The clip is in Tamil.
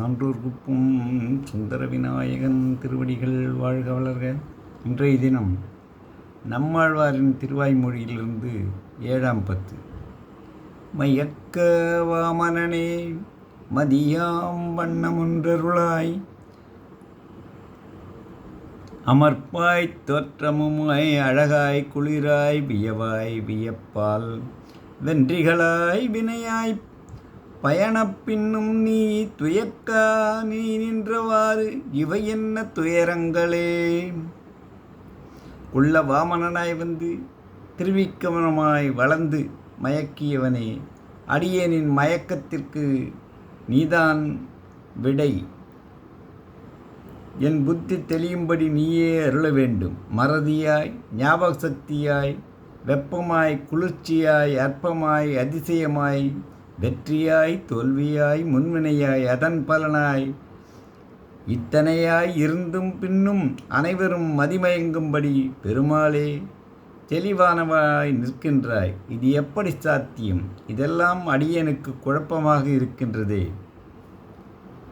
சான்றோர் குப்பும் சுந்தர விநாயகன் திருவடிகள் வாழ்க வளர்க. இன்றைய தினம் நம்மாழ்வாரின் திருவாய்மொழியிலிருந்து ஏழாம் பத்து. மயக்க வாமனனே மதியாம் வண்ணமுன்றருளாய். அமர்ப்பாய் தோற்றமுமாய் அழகாய் குளிராய் வியவாய் வியப்பால் வென்றிகளாய் வினையாய் பயணப்பின்னும் நீ துயக்கா நீ நின்றவாறு இவை என்ன துயரங்களே? உள்ள வாமனனாய் வந்து திருவிக்கமனமாய் வளர்ந்து மயக்கியவனே அடியேனின் மயக்கத்திற்கு நீதான் விடை. என் புத்தி தெளியும்படி நீயே அருள வேண்டும். மறதியாய் ஞாபக சக்தியாய் வெப்பமாய் குளிர்ச்சியாய் அற்பமாய் அதிசயமாய் வெற்றியாய் தோல்வியாய் முன்வினையாய் அதன் பலனாய். இத்தனையாய் இருந்தும் பின்னும் அனைவரும் மதிமயங்கும்படி பெருமாளே தெளிவானவாய் நிற்கின்றாய். இது எப்படி சாத்தியம்? இதெல்லாம் அடியனுக்கு குழப்பமாக இருக்கின்றதே.